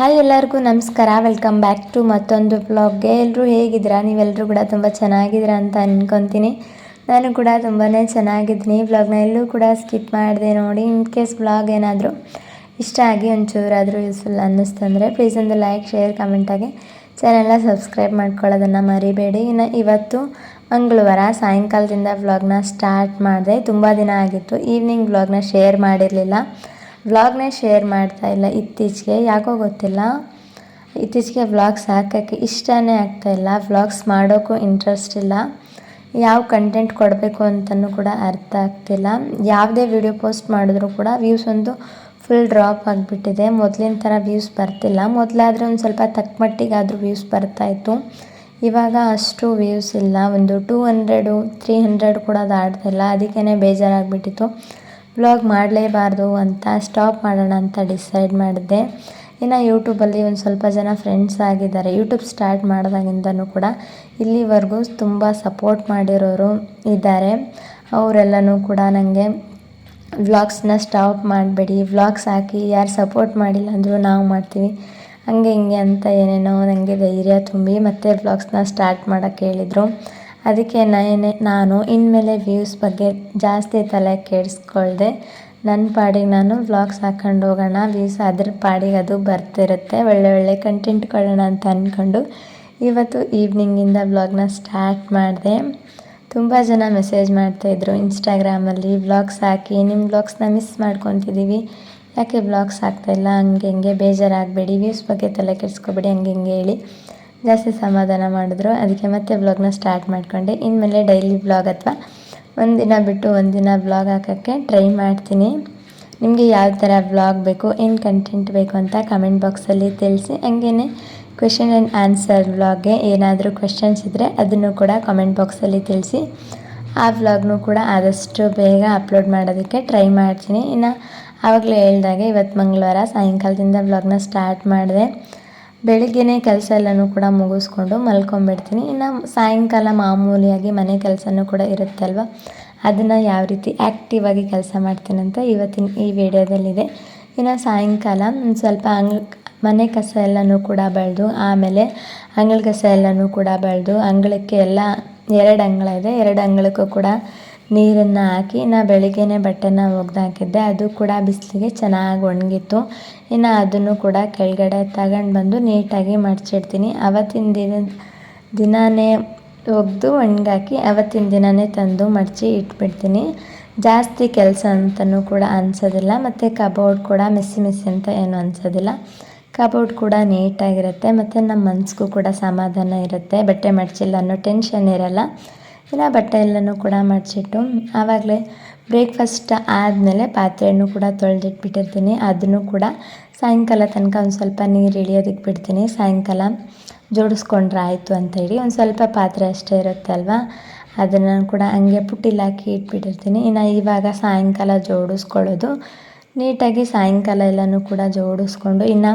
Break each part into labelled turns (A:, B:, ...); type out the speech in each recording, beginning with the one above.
A: Hi ಎಲ್ಲರಿಗೂ, ನಮಸ್ಕಾರ. Welcome back to ಮತ್ತೊಂದು ಬ್ಲಾಗ್ಗೆ ಎಲ್ಲರೂ ಹೇಗಿದ್ದೀರಾ? ನೀವೆಲ್ಲರೂ ಕೂಡ ತುಂಬ ಚೆನ್ನಾಗಿದ್ದೀರಾ ಅಂತ ಅಂದ್ಕೊತೀನಿ ನಾನು ಕೂಡ ತುಂಬಾ ಚೆನ್ನಾಗಿದ್ದೀನಿ. ಬ್ಲಾಗ್ನ ಎಲ್ಲೂ ಕೂಡ ಸ್ಕಿಪ್ ಮಾಡಿದೆ ನೋಡಿ. ಇನ್ ಕೇಸ್ ಬ್ಲಾಗ್ ಏನಾದರೂ ಇಷ್ಟ ಆಗಿ ಒಂಚೂರಾದರೂ ಯೂಸ್ಫುಲ್ ಅನ್ನಿಸ್ತಂದರೆ ಪ್ಲೀಸ್ ಒಂದು ಲೈಕ್ ಶೇರ್ ಕಮೆಂಟಾಗಿ ಚಾನೆಲ್ನ ಸಬ್ಸ್ಕ್ರೈಬ್ ಮಾಡ್ಕೊಳ್ಳೋದನ್ನು ಮರಿಬೇಡಿ. ಇನ್ನು ಇವತ್ತು ಮಂಗಳವಾರ ಸಾಯಂಕಾಲದಿಂದ ವ್ಲಾಗ್ನ ಸ್ಟಾರ್ಟ್ ಮಾಡಿದೆ. ತುಂಬ ದಿನ ಆಗಿತ್ತು. ಈವ್ನಿಂಗ್ ವ್ಲಾಗ್ನ ಶೇರ್ ಮಾಡಿರಲಿಲ್ಲ. ವ್ಲಾಗ್ನೇ ಶೇರ್ ಮಾಡ್ತಾ ಇಲ್ಲ ಇತ್ತೀಚೆಗೆ, ಯಾಕೋ ಗೊತ್ತಿಲ್ಲ. ಇತ್ತೀಚೆಗೆ ವ್ಲಾಗ್ಸ್ ಹಾಕೋಕ್ಕೆ ಇಷ್ಟನೇ ಆಗ್ತಾಯಿಲ್ಲ ವ್ಲಾಗ್ಸ್ ಮಾಡೋಕ್ಕೂ ಇಂಟ್ರೆಸ್ಟ್ ಇಲ್ಲ. ಯಾವ ಕಂಟೆಂಟ್ ಕೊಡಬೇಕು ಅಂತಲೂ ಕೂಡ ಅರ್ಥ ಆಗ್ತಿಲ್ಲ. ಯಾವುದೇ ವಿಡಿಯೋ ಪೋಸ್ಟ್ ಮಾಡಿದ್ರೂ ಕೂಡ ವ್ಯೂಸ್ ಒಂದು ಫುಲ್ ಡ್ರಾಪ್ ಆಗಿಬಿಟ್ಟಿದೆ. ಮೊದಲಿನ ಥರ ವ್ಯೂಸ್ ಬರ್ತಿಲ್ಲ. ಮೊದಲಾದರೆ ಒಂದು ಸ್ವಲ್ಪ ತಕ್ಕ ಮಟ್ಟಿಗಾದರೂ ವ್ಯೂಸ್ ಬರ್ತಾಯಿತ್ತು ಇವಾಗ ಅಷ್ಟು ವ್ಯೂಸ್ ಇಲ್ಲ. ಒಂದು ಟೂ ಹಂಡ್ರೆಡು ತ್ರೀ ಹಂಡ್ರೆಡ್ ಕೂಡ ದಾಟ್ತಿಲ್ಲ ಅದಕ್ಕೇ ಬೇಜಾರಾಗಿಬಿಟ್ಟಿತ್ತು. ವ್ಲಾಗ್ ಮಾಡಲೇಬಾರ್ದು ಅಂತ ಸ್ಟಾಪ್ ಮಾಡೋಣ ಅಂತ ಡಿಸೈಡ್ ಮಾಡಿದೆ ಇನ್ನು ಯೂಟ್ಯೂಬಲ್ಲಿ ಒಂದು ಸ್ವಲ್ಪ ಜನ ಫ್ರೆಂಡ್ಸ್ ಆಗಿದ್ದಾರೆ. ಯೂಟ್ಯೂಬ್ ಸ್ಟಾರ್ಟ್ ಮಾಡಿದಾಗಿಂದನೂ ಕೂಡ ಇಲ್ಲಿವರೆಗೂ ತುಂಬ ಸಪೋರ್ಟ್ ಮಾಡಿರೋರು ಇದ್ದಾರೆ. ಅವರೆಲ್ಲನೂ ಕೂಡ ನನಗೆ ವ್ಲಾಗ್ಸ್ನ ಸ್ಟಾಪ್ ಮಾಡಬೇಡಿ. ವ್ಲಾಗ್ಸ್ ಹಾಕಿ ಯಾರು ಸಪೋರ್ಟ್ ಮಾಡಿಲ್ಲ ಅಂದರೂ ನಾವು ಮಾಡ್ತೀವಿ. ಹಂಗೆ ಹಿಂಗೆ ಅಂತ ಏನೇನೋ ನನಗೆ ಧೈರ್ಯ ತುಂಬಿ ಮತ್ತೆ ವ್ಲಾಗ್ಸ್ನ ಸ್ಟಾರ್ಟ್ ಮಾಡೋಕ್ಕೆ ಹೇಳಿದರು. ಅದಕ್ಕೆ ನಾನೇ ನಾನು ಇನ್ಮೇಲೆ ವ್ಯೂಸ್ ಬಗ್ಗೆ ಜಾಸ್ತಿ ತಲೆ ಕೆಡಿಸ್ಕೊಳ್ದೆ. ನನ್ನ ಪಾಡಿಗೆ ನಾನು ವ್ಲಾಗ್ಸ್ ಹಾಕ್ಕೊಂಡು ಹೋಗೋಣ ವ್ಯೂಸ್ ಅದ್ರ ಪಾಡಿಗೆ ಅದು ಬರ್ತಿರುತ್ತೆ. ಒಳ್ಳೆ ಒಳ್ಳೆ ಕಂಟೆಂಟ್ ಕೊಡೋಣ ಅಂತ ಅಂದ್ಕೊಂಡು ಇವತ್ತು ಈವ್ನಿಂಗಿಂದ ವ್ಲಾಗ್ನ ಸ್ಟಾರ್ಟ್ ಮಾಡಿದೆ. ತುಂಬ ಜನ ಮೆಸೇಜ್ ಮಾಡ್ತಾಯಿದ್ರು ಇನ್ಸ್ಟಾಗ್ರಾಮಲ್ಲಿ ವ್ಲಾಗ್ಸ್ ಹಾಕಿ ನಿಮ್ಮ ವ್ಲಾಗ್ಸ್ನ ಮಿಸ್ ಮಾಡ್ಕೊತಿದ್ದೀವಿ ಯಾಕೆ ವ್ಲಾಗ್ಸ್ ಆಗ್ತಾಯಿಲ್ಲ ಹಂಗೆ ಹಿಂಗೆ ಬೇಜಾರಾಗಬೇಡಿ ವ್ಯೂಸ್ ಬಗ್ಗೆ ತಲೆ ಕೆಡಿಸ್ಕೊಬೇಡಿ, ಹಂಗೆ ಹಿಂಗೆ ಹೇಳಿ. ಜಾಸ್ತಿ ಸಮಾಧಾನ ಮಾಡಿದ್ರು. ಅದಕ್ಕೆ ಮತ್ತೆ ವ್ಲಾಗ್ನ ಸ್ಟಾರ್ಟ್ ಮಾಡಿಕೊಂಡೆ. ಇನ್ಮೇಲೆ ಡೈಲಿ ವ್ಲಾಗ್ ಅಥವಾ ಒಂದಿನ ಬಿಟ್ಟು ಒಂದಿನ ವ್ಲಾಗ್ ಹಾಕೋಕ್ಕೆ ಟ್ರೈ ಮಾಡ್ತೀನಿ. ನಿಮಗೆ ಯಾವ ಥರ ವ್ಲಾಗ್ ಬೇಕು, ಏನು ಕಂಟೆಂಟ್ ಬೇಕು ಅಂತ ಕಮೆಂಟ್ ಬಾಕ್ಸಲ್ಲಿ ತಿಳಿಸಿ. ಹಂಗೇ ಕ್ವೆಶನ್ ಆ್ಯಂಡ್ ಆನ್ಸರ್ ವ್ಲಾಗ್ಗೆ ಏನಾದರೂ ಕ್ವೆಶನ್ಸ್ ಇದ್ದರೆ ಅದನ್ನು ಕೂಡ ಕಮೆಂಟ್ ಬಾಕ್ಸಲ್ಲಿ ತಿಳಿಸಿ. ಆ ವ್ಲಾಗ್ನು ಕೂಡ ಆದಷ್ಟು ಬೇಗ ಅಪ್ಲೋಡ್ ಮಾಡೋದಕ್ಕೆ ಟ್ರೈ ಮಾಡ್ತೀನಿ. ಇನ್ನು ಆವಾಗಲೇ ಹೇಳ್ದಾಗೆ ಇವತ್ತು ಮಂಗಳವಾರ ಸಾಯಂಕಾಲದಿಂದ ವ್ಲಾಗ್ನ ಸ್ಟಾರ್ಟ್ ಮಾಡಿದೆ. ಬೆಳಿಗ್ಗೆನೇ ಕೆಲಸ ಎಲ್ಲನೂ ಕೂಡ ಮುಗಿಸ್ಕೊಂಡು ಮಲ್ಕೊಂಬಿಡ್ತೀನಿ. ಇನ್ನು ಸಾಯಂಕಾಲ ಮಾಮೂಲಿಯಾಗಿ ಮನೆ ಕೆಲಸನೂ ಕೂಡ ಇರುತ್ತೆ ಅದನ್ನು ಯಾವ ರೀತಿ ಆ್ಯಕ್ಟಿವ್ ಆಗಿ ಕೆಲಸ ಮಾಡ್ತೀನಿ ಅಂತ ಇವತ್ತಿನ ಈ ವಿಡಿಯೋದಲ್ಲಿದೆ. ಇನ್ನು ಸಾಯಂಕಾಲ ಸ್ವಲ್ಪ ಅಂಗ್, ಮನೆ ಕಸ ಎಲ್ಲನೂ ಕೂಡ ಬೆಳೆದು, ಆಮೇಲೆ ಅಂಗಳ ಕಸ ಎಲ್ಲನೂ ಕೂಡ ಬೆಳೆದು, ಅಂಗಳಕ್ಕೆ ಎಲ್ಲ, ಎರಡು ಅಂಗಳ ಇದೆ. ಎರಡು ಅಂಗಳಕ್ಕೂ ಕೂಡ ನೀರನ್ನು ಹಾಕಿ, ನಾ ಬೆಳಿಗ್ಗೆನೇ ಬಟ್ಟೆನ ಒಗ್ದು ಅದು ಕೂಡ ಬಿಸಿಲಿಗೆ ಚೆನ್ನಾಗಿ ಒಣಗಿತ್ತು. ಇನ್ನು ಅದನ್ನು ಕೂಡ ಕೆಳಗಡೆ ತಗೊಂಡು ಬಂದು ನೀಟಾಗಿ ಮಡಚಿಡ್ತೀನಿ. ಅವತ್ತಿನ ದಿನ, ದಿನಾನೇ ಒಗೆದು ಒಣಗಾಕಿ, ಅವತ್ತಿನ ದಿನವೇ ತಂದು ಮಡಚಿ ಇಟ್ಬಿಡ್ತೀನಿ. ಜಾಸ್ತಿ ಕೆಲಸ ಅಂತಲೂ ಕೂಡ ಅನಿಸೋದಿಲ್ಲ. ಮತ್ತು ಕಬೋರ್ಡ್ ಕೂಡ ಮಿಸ್ಸಿ ಮಿಸ್ಸಿ ಅಂತ ಏನು ಅನಿಸೋದಿಲ್ಲ. ಕಬೋರ್ಡ್ ಕೂಡ ನೀಟಾಗಿರುತ್ತೆ. ಮತ್ತು ನಮ್ಮ ಮನ್ಸಿಗೂ ಕೂಡ ಸಮಾಧಾನ ಇರುತ್ತೆ. ಬಟ್ಟೆ ಮಡಚಿಲ್ಲ ಅನ್ನೋ ಟೆನ್ಷನ್ ಇರಲ್ಲ. ಇಲ್ಲ ಬಟ್ಟೆ ಎಲ್ಲನೂ ಕೂಡ ಮಡಚಿಟ್ಟು ಆವಾಗಲೇ ಬ್ರೇಕ್ಫಾಸ್ಟ್ ಆದಮೇಲೆ ಪಾತ್ರೆಯನ್ನು ಕೂಡ ತೊಳೆದಿಟ್ಬಿಟ್ಟಿರ್ತೀನಿ. ಅದನ್ನು ಕೂಡ ಸಾಯಂಕಾಲ ತನಕ ಒಂದು ಸ್ವಲ್ಪ ನೀರು ಇಳಿಯೋದಕ್ಕೆ ಬಿಡ್ತೀನಿ. ಸಾಯಂಕಾಲ ಜೋಡಿಸ್ಕೊಂಡ್ರೆ ಆಯಿತು ಅಂತ ಹೇಳಿ ಒಂದು ಸ್ವಲ್ಪ ಪಾತ್ರೆ ಅಷ್ಟೇ ಇರುತ್ತೆ ಅಲ್ವಾ ಅದನ್ನು ಕೂಡ ಹಂಗೆ ಪುಟ್ಟಿಲಿ ಹಾಕಿ ಇಟ್ಬಿಟ್ಟಿರ್ತೀನಿ. ಇನ್ನು ಇವಾಗ ಸಾಯಂಕಾಲ ಜೋಡಿಸ್ಕೊಳ್ಳೋದು, ನೀಟಾಗಿ ಸಾಯಂಕಾಲ ಎಲ್ಲನೂ ಕೂಡ ಜೋಡಿಸ್ಕೊಂಡು ಇನ್ನು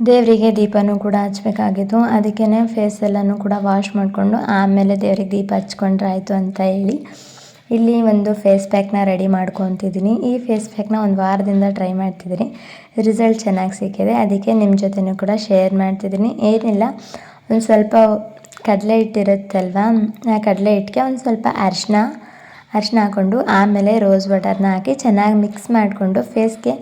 A: ದೇವರಿಗೆ ದೀಪನೂ ಕೂಡ ಹಚ್ಬೇಕಾಗಿತ್ತು. ಅದಕ್ಕೇ ಫೇಸ್ ಎಲ್ಲನೂ ಕೂಡ ವಾಶ್ ಮಾಡಿಕೊಂಡು ಆಮೇಲೆ ದೇವರಿಗೆ ದೀಪ ಹಚ್ಕೊಂಡ್ರೆ ಆಯಿತು ಅಂತ ಹೇಳಿ ಇಲ್ಲಿ ಒಂದು ಫೇಸ್ ಪ್ಯಾಕ್ನ ರೆಡಿ ಮಾಡ್ಕೊತಿದ್ದೀನಿ. ಈ ಫೇಸ್ ಪ್ಯಾಕ್ನ ಒಂದು ವಾರದಿಂದ ಟ್ರೈ ಮಾಡ್ತಿದ್ದೀನಿ. ರಿಸಲ್ಟ್ ಚೆನ್ನಾಗಿ ಸಿಕ್ಕಿದೆ. ಅದಕ್ಕೆ ನಿಮ್ಮ ಜೊತೆನೂ ಕೂಡ ಶೇರ್ ಮಾಡ್ತಿದ್ದೀನಿ. ಏನಿಲ್ಲ, ಒಂದು ಸ್ವಲ್ಪ ಕಡಲೆ ಹಿಟ್ಟಿರುತ್ತಲ್ವ? ಆ ಕಡಲೆ ಹಿಟ್ಟಿಗೆ ಒಂದು ಸ್ವಲ್ಪ ಅರಿಶಿನ ಅರಿಶಿನ ಹಾಕ್ಕೊಂಡು ಆಮೇಲೆ ರೋಸ್ ವಾಟರ್ನ ಹಾಕಿ ಚೆನ್ನಾಗಿ ಮಿಕ್ಸ್ ಮಾಡಿಕೊಂಡು ಫೇಸ್ಗೆ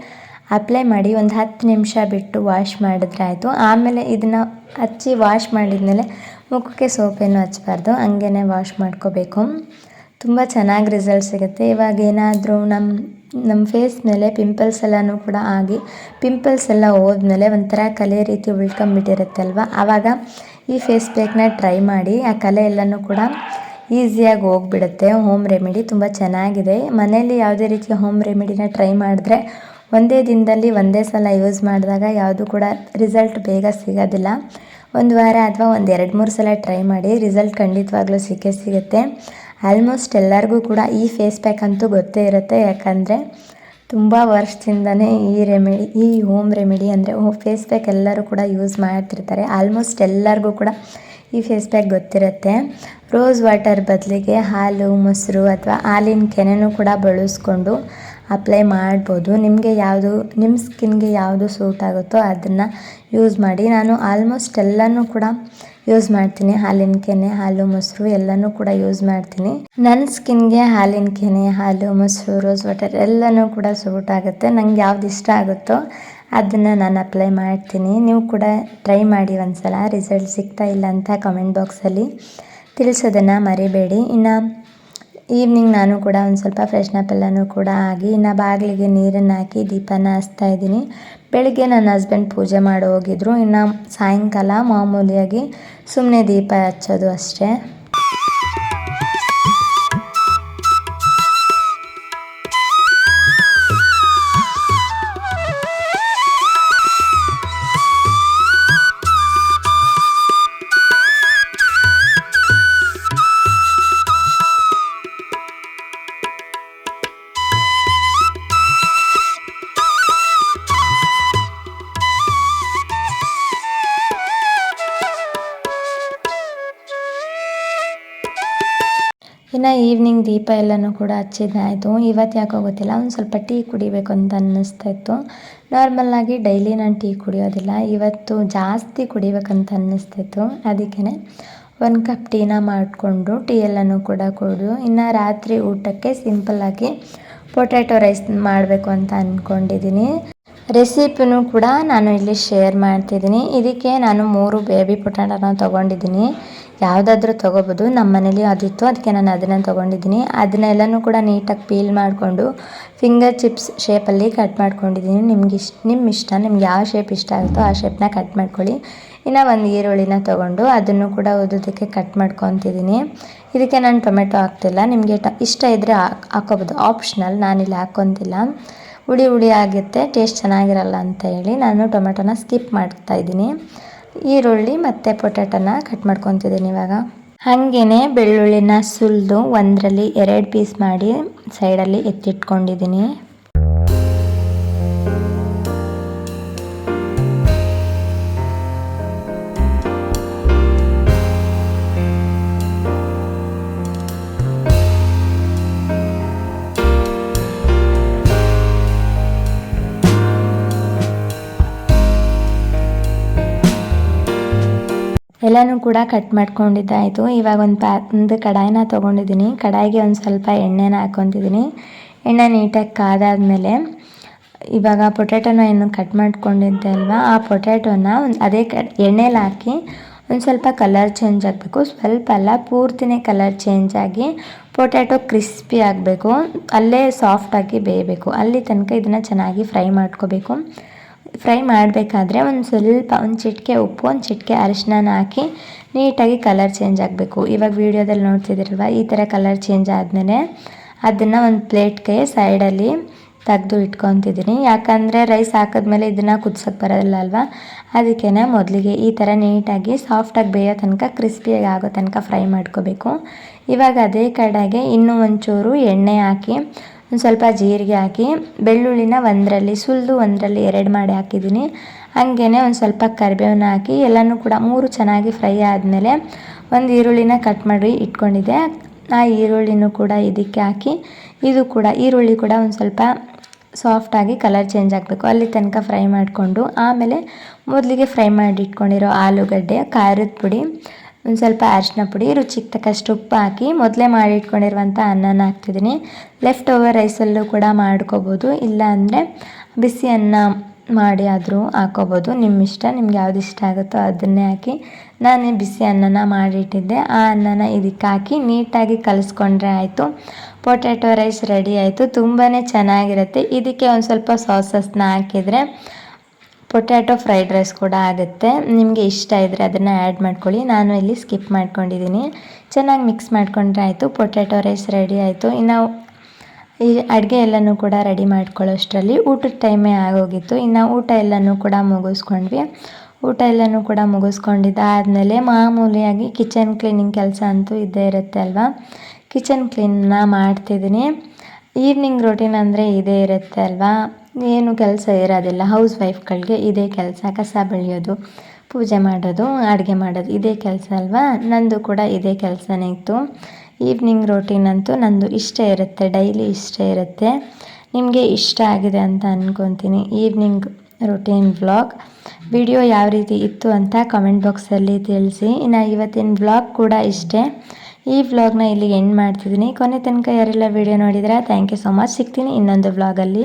A: ಅಪ್ಲೈ ಮಾಡಿ ಒಂದು ಹತ್ತು ನಿಮಿಷ ಬಿಟ್ಟು ವಾಶ್ ಮಾಡಿದ್ರೆ ಆಯಿತು. ಆಮೇಲೆ ಇದನ್ನು ಹಚ್ಚಿ ವಾಶ್ ಮಾಡಿದ್ಮೇಲೆ ಮುಖಕ್ಕೆ ಸೋಪೇನು ಹಚ್ಚಬಾರ್ದು ಹಂಗೇ ವಾಶ್ ಮಾಡ್ಕೋಬೇಕು. ತುಂಬ ಚೆನ್ನಾಗಿ ರಿಸಲ್ಟ್ ಸಿಗುತ್ತೆ. ಇವಾಗ ಏನಾದರೂ ನಮ್ಮ ನಮ್ಮ ಫೇಸ್ ಮೇಲೆ ಪಿಂಪಲ್ಸ್ ಎಲ್ಲನೂ ಕೂಡ ಆಗಿ ಪಿಂಪಲ್ಸ್ ಎಲ್ಲ ಹೋದ್ಮೇಲೆ ಒಂಥರ ಕಲೆ ರೀತಿ ಉಳ್ಕೊಂಬಿಟ್ಟಿರುತ್ತಲ್ವ ಆವಾಗ ಈ ಫೇಸ್ ಪ್ಯಾಕ್ನ ಟ್ರೈ ಮಾಡಿ, ಆ ಕಲೆ ಎಲ್ಲನೂ ಕೂಡ ಈಸಿಯಾಗಿ ಹೋಗ್ಬಿಡುತ್ತೆ. ಹೋಮ್ ರೆಮಿಡಿ ತುಂಬ ಚೆನ್ನಾಗಿದೆ. ಮನೆಯಲ್ಲಿ ಯಾವುದೇ ರೀತಿಯ ಹೋಮ್ ರೆಮಿಡಿನ ಟ್ರೈ ಮಾಡಿದ್ರೆ ಒಂದೇ ದಿನದಲ್ಲಿ ಒಂದೇ ಸಲ ಯೂಸ್ ಮಾಡಿದಾಗ ಯಾವುದು ಕೂಡ ರಿಸಲ್ಟ್ ಬೇಗ ಸಿಗೋದಿಲ್ಲ. ಒಂದು ವಾರ ಅಥವಾ ಒಂದು ಎರಡು ಮೂರು ಸಲ ಟ್ರೈ ಮಾಡಿ, ರಿಸಲ್ಟ್ ಖಂಡಿತವಾಗ್ಲೂ ಸಿಕ್ಕೇ ಸಿಗುತ್ತೆ. ಆಲ್ಮೋಸ್ಟ್ ಎಲ್ಲರಿಗೂ ಕೂಡ ಈ ಫೇಸ್ ಪ್ಯಾಕ್ ಅಂತೂ ಗೊತ್ತೇ ಇರುತ್ತೆ, ಯಾಕಂದರೆ ತುಂಬ ವರ್ಷದಿಂದನೇ ಈ ರೆಮಿಡಿ, ಈ ಹೋಮ್ ರೆಮಿಡಿ ಅಂದರೆ ಫೇಸ್ ಪ್ಯಾಕ್ ಎಲ್ಲರೂ ಕೂಡ ಯೂಸ್ ಮಾಡ್ತಿರ್ತಾರೆ. ಆಲ್ಮೋಸ್ಟ್ ಎಲ್ಲರಿಗೂ ಕೂಡ ಈ ಫೇಸ್ ಪ್ಯಾಕ್ ಗೊತ್ತಿರುತ್ತೆ. ರೋಸ್ ವಾಟರ್ ಬದಲಿಗೆ ಹಾಲು, ಮೊಸರು ಅಥವಾ ಹಾಲಿನ ಕೆನೆನೂ ಕೂಡ ಬಳಸ್ಕೊಂಡು ಅಪ್ಲೈ ಮಾಡ್ಬೋದು. ನಿಮಗೆ ಯಾವುದು ನಿಮ್ಮ ಸ್ಕಿನ್ಗೆ ಯಾವುದು ಸೂಟ್ ಆಗುತ್ತೋ ಅದನ್ನು ಯೂಸ್ ಮಾಡಿ. ನಾನು ಆಲ್ಮೋಸ್ಟ್ ಎಲ್ಲನೂ ಕೂಡ ಯೂಸ್ ಮಾಡ್ತೀನಿ. ಹಾಲಿನ ಕೆನೆ, ಹಾಲು, ಮೊಸರು ಎಲ್ಲನೂ ಕೂಡ ಯೂಸ್ ಮಾಡ್ತೀನಿ. ನನ್ನ ಸ್ಕಿನ್ಗೆ ಹಾಲಿನ ಕೆನೆ, ಹಾಲು, ಮೊಸರು ರೋಸ್ ವಾಟರ್ ಎಲ್ಲನೂ ಕೂಡ ಸೂಟ್ ಆಗುತ್ತೆ. ನಂಗೆ ಯಾವ್ದು ಇಷ್ಟ ಆಗುತ್ತೋ ಅದನ್ನು ನಾನು ಅಪ್ಲೈ ಮಾಡ್ತೀನಿ. ನೀವು ಕೂಡ ಟ್ರೈ ಮಾಡಿ ಒಂದ್ಸಲ. ರಿಸಲ್ಟ್ ಸಿಗ್ತಾ ಇಲ್ಲ ಅಂತ ಕಮೆಂಟ್ ಬಾಕ್ಸಲ್ಲಿ ತಿಳಿಸೋದನ್ನು ಮರಿಬೇಡಿ. ಇನ್ನು ಈವ್ನಿಂಗ್ ನಾನು ಕೂಡ ಒಂದು ಸ್ವಲ್ಪ ಫ್ರೆಶ್ನಪ್ ಎಲ್ಲನೂ ಕೂಡ ಆಗಿ, ಇನ್ನು ಬಾಗಿಲಿಗೆ ನೀರನ್ನು ಹಾಕಿ ದೀಪನ ಹಚ್ತಾ ಇದ್ದೀನಿ. ಬೆಳಗ್ಗೆ ನನ್ನ ಹಸ್ಬೆಂಡ್ ಪೂಜೆ ಮಾಡಿ ಹೋಗಿದ್ರು. ಇನ್ನು ಸಾಯಂಕಾಲ ಮಾಮೂಲಿಯಾಗಿ ಸುಮ್ಮನೆ ದೀಪ ಹಚ್ಚೋದು ಅಷ್ಟೇ. ಇನ್ನು ಈವ್ನಿಂಗ್ ದೀಪ ಎಲ್ಲನೂ ಕೂಡ ಹಚ್ಚಿದ್ದಾಯಿತು ಇವತ್ತು ಯಾಕೋ ಗೊತ್ತಿಲ್ಲ, ಒಂದು ಸ್ವಲ್ಪ ಟೀ ಕುಡಿಬೇಕು ಅಂತ ಅನ್ನಿಸ್ತಾ ಇತ್ತು. ನಾರ್ಮಲ್ಲಾಗಿ ಡೈಲಿ ನಾನು ಟೀ ಕುಡಿಯೋದಿಲ್ಲ, ಇವತ್ತು ಜಾಸ್ತಿ ಕುಡಿಬೇಕಂತ ಅನ್ನಿಸ್ತಿತ್ತು ಅದಕ್ಕೇ ಒಂದು ಕಪ್ ಟೀನ ಮಾಡಿಕೊಂಡು ಟೀ ಎಲ್ಲನೂ ಕೂಡ ಕುಡಿದು, ಇನ್ನು ರಾತ್ರಿ ಊಟಕ್ಕೆ ಸಿಂಪಲ್ಲಾಗಿ ಪೊಟ್ಯಾಟೊ ರೈಸ್ ಮಾಡಬೇಕು ಅಂತ ಅಂದ್ಕೊಂಡಿದ್ದೀನಿ ರೆಸಿಪಿನೂ ಕೂಡ ನಾನು ಇಲ್ಲಿ ಶೇರ್ ಮಾಡ್ತಿದ್ದೀನಿ. ಇದಕ್ಕೆ ನಾನು ಮೂರು ಬೇಬಿ ಪೊಟ್ಯಾಟೋನ ತೊಗೊಂಡಿದ್ದೀನಿ. ಯಾವುದಾದ್ರೂ ತೊಗೋಬೋದು. ನಮ್ಮ ಮನೇಲಿ ಅದಿತ್ತು. ಅದಕ್ಕೆ ನಾನು ಅದನ್ನು ತೊಗೊಂಡಿದ್ದೀನಿ. ಅದನ್ನೆಲ್ಲನೂ ಕೂಡ ನೀಟಾಗಿ ಪೀಲ್ ಮಾಡಿಕೊಂಡು ಫಿಂಗರ್ ಚಿಪ್ಸ್ ಶೇಪಲ್ಲಿ ಕಟ್ ಮಾಡ್ಕೊಂಡಿದ್ದೀನಿ. ನಿಮ್ಗೆ ಇಷ್ಟ ನಿಮ್ಮ ಇಷ್ಟ, ನಿಮ್ಗೆ ಯಾವ ಶೇಪ್ ಇಷ್ಟ ಆಗುತ್ತೋ ಆ ಶೇಪ್ನ ಕಟ್ ಮಾಡ್ಕೊಳ್ಳಿ. ಇನ್ನು ಒಂದು ಈರುಳ್ಳಿನ ತೊಗೊಂಡು ಅದನ್ನು ಕೂಡ ಓದೋದಕ್ಕೆ ಕಟ್ ಮಾಡ್ಕೊತಿದ್ದೀನಿ. ಇದಕ್ಕೆ ನಾನು ಟೊಮೆಟೊ ಹಾಕ್ತಿಲ್ಲ. ನಿಮಗೆ ಇಷ್ಟ ಇದ್ದರೆ ಹಾಕೋಬೋದು ಆಪ್ಷನಲ್ ನಾನಿಲ್ಲಿ ಹಾಕ್ಕೊತಿಲ್ಲ. ಹುಳಿ ಹುಳಿ ಆಗುತ್ತೆ ಟೇಸ್ಟ್ ಚೆನ್ನಾಗಿರಲ್ಲ ಅಂತ ಹೇಳಿ ನಾನು ಟೊಮೆಟೊನ ಸ್ಕಿಪ್ ಮಾಡ್ತಾ ಇದ್ದೀನಿ. ಈರುಳ್ಳಿ ಮತ್ತು ಪೊಟ್ಯಾಟೊನ ಕಟ್ ಮಾಡ್ಕೊತಿದ್ದೀನಿ ಇವಾಗ. ಹಾಗೇ ಬೆಳ್ಳುಳ್ಳಿನ ಸುಲಿದು ಒಂದರಲ್ಲಿ ಎರಡು ಪೀಸ್ ಮಾಡಿ ಸೈಡಲ್ಲಿ ಎತ್ತಿಟ್ಕೊಂಡಿದ್ದೀನಿ. ಎಲ್ಲನೂ ಕೂಡ ಕಟ್ ಮಾಡ್ಕೊಂಡಿದ್ದಾಯಿತು. ಇವಾಗ ಒಂದು ಪ್ಯಾ ಒಂದು ಕಡಾಯಿನ ತೊಗೊಂಡಿದ್ದೀನಿ. ಕಡಾಯಿಗೆ ಒಂದು ಸ್ವಲ್ಪ ಎಣ್ಣೆನ ಹಾಕ್ಕೊತಿದ್ದೀನಿ. ಎಣ್ಣೆ ನೀಟಾಗಿ ಕಾದಾದಮೇಲೆ ಇವಾಗ ಪೊಟ್ಯಾಟೊನ ಏನು ಕಟ್ ಮಾಡ್ಕೊಂಡಿದ್ದೆ ಅಲ್ವಾ? ಆ ಪೊಟ್ಯಾಟೊನ ಒಂದು ಅದೇ ಕ, ಎಣ್ಣೆಲಿ ಹಾಕಿ ಒಂದು ಸ್ವಲ್ಪ ಕಲರ್ ಚೇಂಜ್ ಆಗಬೇಕು. ಸ್ವಲ್ಪ ಅಲ್ಲ, ಪೂರ್ತಿನೇ ಕಲರ್ ಚೇಂಜ್ ಆಗಿ ಪೊಟ್ಯಾಟೊ ಕ್ರಿಸ್ಪಿ ಆಗಬೇಕು. ಅಲ್ಲೇ ಸಾಫ್ಟಾಗಿ ಬೇಯಬೇಕು. ಅಲ್ಲಿ ತನಕ ಇದನ್ನು ಚೆನ್ನಾಗಿ ಫ್ರೈ ಮಾಡ್ಕೋಬೇಕು. ಫ್ರೈ ಮಾಡಬೇಕಾದ್ರೆ ಒಂದು ಸ್ವಲ್ಪ ಒಂದು ಚಿಟಿಕೆ ಉಪ್ಪು, ಒಂದು ಚಿಟಿಕೆ ಅರಿಶಿನ ಹಾಕಿ ನೀಟಾಗಿ ಕಲರ್ ಚೇಂಜ್ ಆಗಬೇಕು. ಇವಾಗ ವೀಡಿಯೋದಲ್ಲಿ ನೋಡ್ತಿದ್ದೀರಲ್ವ, ಈ ಥರ ಕಲರ್ ಚೇಂಜ್ ಆದಮೇಲೆ ಅದನ್ನು ಒಂದು ಪ್ಲೇಟ್ಗೆ ಸೈಡಲ್ಲಿ ತೆಗೆದು ಇಟ್ಕೊತಿದ್ದೀನಿ. ಯಾಕಂದರೆ ರೈಸ್ ಹಾಕಿದ್ಮೇಲೆ ಇದನ್ನು ಕುದ್ಸೋಕ್ಕೆ ಬರೋದಿಲ್ಲ ಅಲ್ವಾ? ಅದಕ್ಕೇ ಮೊದಲಿಗೆ ಈ ಥರ ನೀಟಾಗಿ ಸಾಫ್ಟಾಗಿ ಬೇಯೋ ತನಕ ಕ್ರಿಸ್ಪಿಯಾಗಿ ಆಗೋ ತನಕ ಫ್ರೈ ಮಾಡ್ಕೋಬೇಕು. ಇವಾಗ ಅದೇ ಕಡೆಗೆ ಇನ್ನೂ ಒಂಚೂರು ಎಣ್ಣೆ ಹಾಕಿ ಸ್ವಲ್ಪ ಜೀರಿಗೆ ಹಾಕಿ, ಬೆಳ್ಳುಳ್ಳಿನ ಒಂದರಲ್ಲಿ, ಸುಲಿದು ಒಂದರಲ್ಲಿ ಎರಡು ಮಾಡಿ ಹಾಕಿದ್ದೀನಿ. ಹಾಗೇ ಒಂದು ಸ್ವಲ್ಪ ಕರಿಬೇವನ್ನ ಹಾಕಿ, ಎಲ್ಲನೂ ಕೂಡ ಮೂರು ಚೆನ್ನಾಗಿ ಫ್ರೈ ಆದಮೇಲೆ ಒಂದು ಈರುಳ್ಳಿನ ಕಟ್ ಮಾಡಿ ಇಟ್ಕೊಂಡಿದ್ದೆ. ಆ ಈರುಳ್ಳಿನೂ ಕೂಡ ಇದಕ್ಕೆ ಹಾಕಿ, ಇದು ಕೂಡ ಈರುಳ್ಳಿ ಕೂಡ ಒಂದು ಸ್ವಲ್ಪ ಸಾಫ್ಟಾಗಿ ಕಲರ್ ಚೇಂಜ್ ಆಗಬೇಕು. ಅಲ್ಲಿ ತನಕ ಫ್ರೈ ಮಾಡಿಕೊಂಡು, ಆಮೇಲೆ ಮೊದಲಿಗೆ ಫ್ರೈ ಮಾಡಿ ಇಟ್ಕೊಂಡಿರೋ ಆಲೂಗಡ್ಡೆ, ಖಾರದ ಪುಡಿ ಒಂದು ಸ್ವಲ್ಪ ಅರಿಶಿನ ಪುಡಿ, ರುಚಿಗೆ ತಕ್ಕಷ್ಟು ಉಪ್ಪು ಹಾಕಿ ಮೊದಲೇ ಮಾಡಿಟ್ಕೊಂಡಿರುವಂಥ ಅನ್ನನ ಹಾಕ್ತಿದ್ದೀನಿ. ಲೆಫ್ಟ್ ಓವರ್ ರೈಸಲ್ಲೂ ಕೂಡ ಮಾಡ್ಕೋಬೋದು ಇಲ್ಲ ಅಂದರೆ ಬಿಸಿ ಅನ್ನ ಮಾಡಿ ಆದರೂ ಹಾಕೋಬೋದು. ನಿಮ್ಮ ಇಷ್ಟ, ನಿಮ್ಗೆ ಯಾವ್ದು ಇಷ್ಟ ಆಗುತ್ತೋ ಅದನ್ನೇ ಹಾಕಿ ನಾನು ಬಿಸಿ ಅನ್ನನ ಮಾಡಿಟ್ಟಿದ್ದೆ. ಆ ಅನ್ನನ ಇದಕ್ಕೆ ಹಾಕಿ ನೀಟಾಗಿ ಕಲಿಸ್ಕೊಂಡ್ರೆ ಆಯಿತು. ಪೊಟ್ಯಾಟೊ ರೈಸ್ ರೆಡಿ ಆಯಿತು. ತುಂಬಾ ಚೆನ್ನಾಗಿರುತ್ತೆ. ಇದಕ್ಕೆ ಒಂದು ಸ್ವಲ್ಪ ಸಾಸಸ್ನ ಹಾಕಿದರೆ ಪೊಟ್ಯಾಟೊ ಫ್ರೈಡ್ ರೈಸ್ ಕೂಡ ಆಗುತ್ತೆ. ನಿಮಗೆ ಇಷ್ಟ ಇದ್ದರೆ ಅದನ್ನು ಆ್ಯಡ್ ಮಾಡ್ಕೊಳ್ಳಿ. ನಾನು ಇಲ್ಲಿ ಸ್ಕಿಪ್ ಮಾಡ್ಕೊಂಡಿದ್ದೀನಿ ಚೆನ್ನಾಗಿ ಮಿಕ್ಸ್ ಮಾಡ್ಕೊಂಡ್ರೆ ಆಯಿತು. ಪೊಟ್ಯಾಟೊ ರೈಸ್ ರೆಡಿ ಆಯಿತು. ಇನ್ನು ಈ ಅಡುಗೆ ಎಲ್ಲನೂ ಕೂಡ ರೆಡಿ ಮಾಡ್ಕೊಳ್ಳೋಷ್ಟರಲ್ಲಿ ಊಟದ ಟೈಮೇ ಆಗೋಗಿತ್ತು. ಇನ್ನು ಊಟ ಎಲ್ಲನೂ ಕೂಡ ಮುಗಿಸ್ಕೊಂಡ್ವಿ. ಊಟ ಎಲ್ಲನೂ ಕೂಡ ಮುಗಿಸ್ಕೊಂಡಿದ್ದಾದಮೇಲೆ ಮಾಮೂಲಿಯಾಗಿ ಕಿಚನ್ ಕ್ಲೀನಿಂಗ್ ಕೆಲಸ ಅಂತೂ ಇದ್ದೇ ಇರುತ್ತೆ ಅಲ್ವಾ? ಕಿಚನ್ ಕ್ಲೀನ್ನ ಮಾಡ್ತಿದ್ದೀನಿ ಈವ್ನಿಂಗ್ ರೊಟೀನ್ ಅಂದರೆ ಇದೇ ಇರುತ್ತೆ ಅಲ್ವಾ? ಏನು ಕೆಲಸ ಇರೋದಿಲ್ಲ. ಹೌಸ್ ವೈಫ್ಗಳಿಗೆ ಇದೇ ಕೆಲಸ, ಕಸ ಬೆಳೆಯೋದು, ಪೂಜೆ ಮಾಡೋದು, ಅಡುಗೆ ಮಾಡೋದು ಇದೇ ಕೆಲಸ ಅಲ್ವಾ? ನಂದು ಕೂಡ ಇದೇ ಕೆಲಸನೇ ಇತ್ತು. ಈವ್ನಿಂಗ್ ರೊಟೀನ್ ಅಂತೂ ನಂದು ಇಷ್ಟ ಇರುತ್ತೆ, ಡೈಲಿ ಇಷ್ಟ ಇರುತ್ತೆ. ನಿಮಗೆ ಇಷ್ಟ ಆಗಿದೆ ಅಂತ ಅಂದ್ಕೊತೀನಿ ಈವ್ನಿಂಗ್ ರೊಟೀನ್ ವ್ಲಾಗ್ ವಿಡಿಯೋ ಯಾವ ರೀತಿ ಇತ್ತು ಅಂತ ಕಮೆಂಟ್ ಬಾಕ್ಸಲ್ಲಿ ತಿಳಿಸಿ. ಇನ್ನು ಇವತ್ತಿನ ವ್ಲಾಗ್ ಕೂಡ ಇಷ್ಟೇ. ಈ ವ್ಲಾಗ್ನ ಇಲ್ಲಿ ಎಂಡ್ ಮಾಡ್ತಿದ್ದೀನಿ. ಕೊನೆ ತನಕ ಯಾರೆಲ್ಲ ವಿಡಿಯೋ ನೋಡಿದರೆ ಥ್ಯಾಂಕ್ ಯು ಸೊ ಮಚ್ ಸಿಗ್ತೀನಿ ಇನ್ನೊಂದು ವ್ಲಾಗಲ್ಲಿ